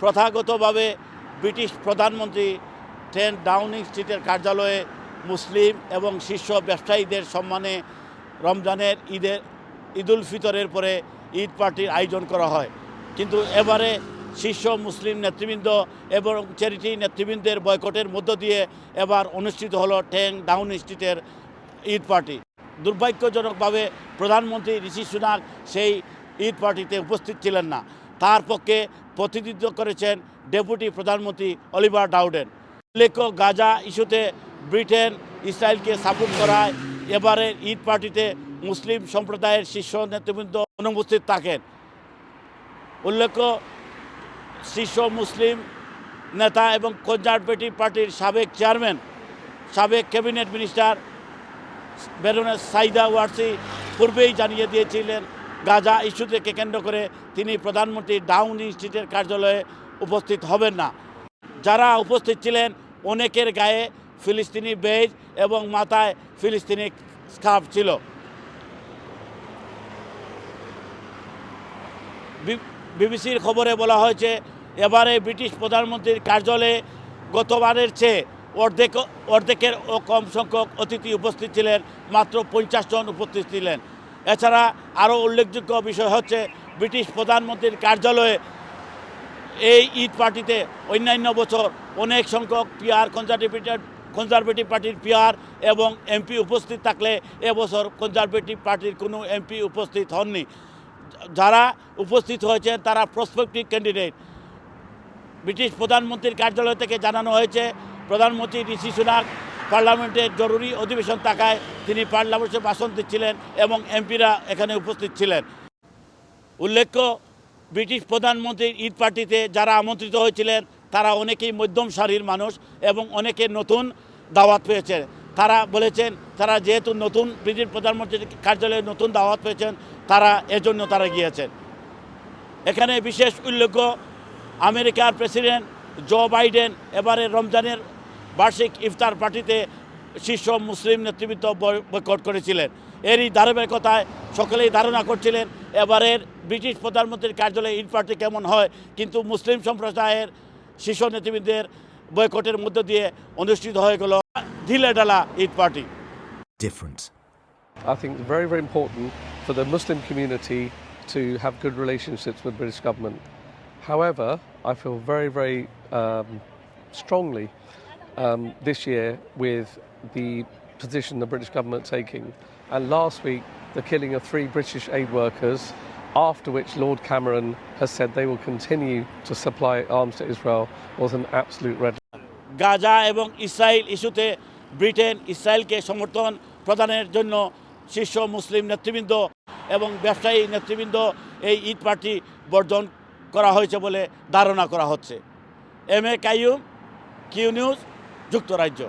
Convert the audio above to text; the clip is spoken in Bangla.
প্রথাগতভাবে ব্রিটিশ প্রধানমন্ত্রী টেন ডাউনিং স্ট্রিটের কার্যালয়ে মুসলিম এবং শীর্ষ ব্যবসায়ীদের সম্মানে রমজানের ঈদের, ঈদুল ফিতরের পরে ঈদ পার্টির আয়োজন করা হয়। কিন্তু এবারে শীর্ষ মুসলিম নেতৃবৃন্দ এবং চ্যারিটি নেতৃবৃন্দের বয়কটের মধ্য দিয়ে এবার অনুষ্ঠিত হলো টেং ডাউন স্ট্রিটের ঈদ পার্টি। দুর্ভাগ্যজনকভাবে প্রধানমন্ত্রী ঋষি সুনাক সেই ঈদ পার্টিতে উপস্থিত ছিলেন না। তার পক্ষে প্রতিনিধিত্ব করেছেন ডেপুটি প্রধানমন্ত্রী অলিভার ডাউডেন। উল্লেখ্য, গাজা ইস্যুতে ব্রিটেন ইসরায়েলকে সাপোর্ট করায় এবারের ঈদ পার্টিতে মুসলিম সম্প্রদায়ের শীর্ষ নেতৃবৃন্দ অনুপস্থিত থাকেন। উল্লেখ্য, শীর্ষ মুসলিম নেতা এবং কনজারভেটিভ পার্টির সাবেক চেয়ারম্যান, সাবেক cabinet minister baroness Sayeeda Warsi পূর্বেই জানিয়ে দিয়েছিলেন গাজা ইস্যুকে কেন্দ্র করে তিনি প্রধানমন্ত্রী ডাউন স্ট্রিটের কার্যালয়ে উপস্থিত হবেন না। যারা উপস্থিত ছিলেন, অনেকের গায়ে ফিলিস্তিনি বেজ এবং মাথায় ফিলিস্তিনি স্কার্ফ ছিল। বিবিসির খবরে বলা হয়েছে, এবারে ব্রিটিশ প্রধানমন্ত্রীর কার্যালয়ে গতবারের চেয়ে অর্ধেক অর্ধেকের ও কম সংখ্যক অতিথি উপস্থিত ছিলেন, মাত্র পঞ্চাশ জন উপস্থিত ছিলেন। এছাড়া আরও উল্লেখযোগ্য বিষয় হচ্ছে ব্রিটিশ প্রধানমন্ত্রীর কার্যালয়ে এই ঈদ পার্টিতে অন্যান্য বছর অনেক সংখ্যক পিআর কনজারভেটিভ কনজারভেটিভ পার্টির পিআর এবং এমপি উপস্থিত থাকলে এবছর কনজারভেটিভ পার্টির কোনো এমপি উপস্থিত হননি। যারা উপস্থিত হয়েছেন তারা প্রসপেক্টিভ ক্যান্ডিডেট ব্রিটিশ প্রধানমন্ত্রীর কার্যালয় থেকে জানানো হয়েছে, প্রধানমন্ত্রী ঋষি সুনাক পার্লামেন্টের জরুরি অধিবেশন থাকায় তিনি পার্লামেন্টে ভাষণ দিচ্ছিলেন এবং এমপিরা এখানে উপস্থিত ছিলেন। উল্লেখ্য, ব্রিটিশ প্রধানমন্ত্রীর ঈদ পার্টিতে যারা আমন্ত্রিত হয়েছিলেন, তারা অনেকেই মধ্যম সারির মানুষ এবং অনেকে নতুন দাওয়াত পেয়েছে তারা বলেছেন, তারা যেহেতু নতুন ব্রিটিশ প্রধানমন্ত্রীর কার্যালয়ে নতুন দাওয়াত পেয়েছেন, তারা এজন্য তারা গিয়েছেন। এখানে বিশেষ উল্লেখ্য, আমেরিকার প্রেসিডেন্ট জো বাইডেন এবারে রমজানের বার্ষিক ইফতার পার্টিতে শীর্ষ মুসলিম নেতৃবৃন্দ বয়- বয়কট করেছিলেন এরই ধারাবাহিকতায় সকলেই ধারণা করছিলেন এবারের ব্রিটিশ প্রধানমন্ত্রীর কার্যালয়ে ইট পার্টি কেমন হয় কিন্তু মুসলিম সম্প্রদায়ের শীর্ষ নেতৃবৃন্দের বয়কটের মধ্য দিয়ে অনুষ্ঠিত হয়ে গেল ঢিলে ঢালা Eid party different. I think it's very, very important for the Muslim community to have good relationships with the British government. However, I feel very, very um, strongly um, this year with the position the British government taking. And last week, the killing of three British aid workers, after which Lord Cameron has said they will continue to supply arms to Israel, was an absolute red Gaza এবং ইসরায়েল ইস্যুতে ব্রিটেন ইসরায়েলকে সমর্থন প্রদানের জন্য শীর্ষ মুসলিম নেতৃবৃন্দ এবং ব্যবসায়ী নেতৃবৃন্দ এই ঈদ পার্টি বর্জন করা হয়েছে বলে ধারণা করা হচ্ছে M A Kaiyum Q News যুক্তরাজ্য।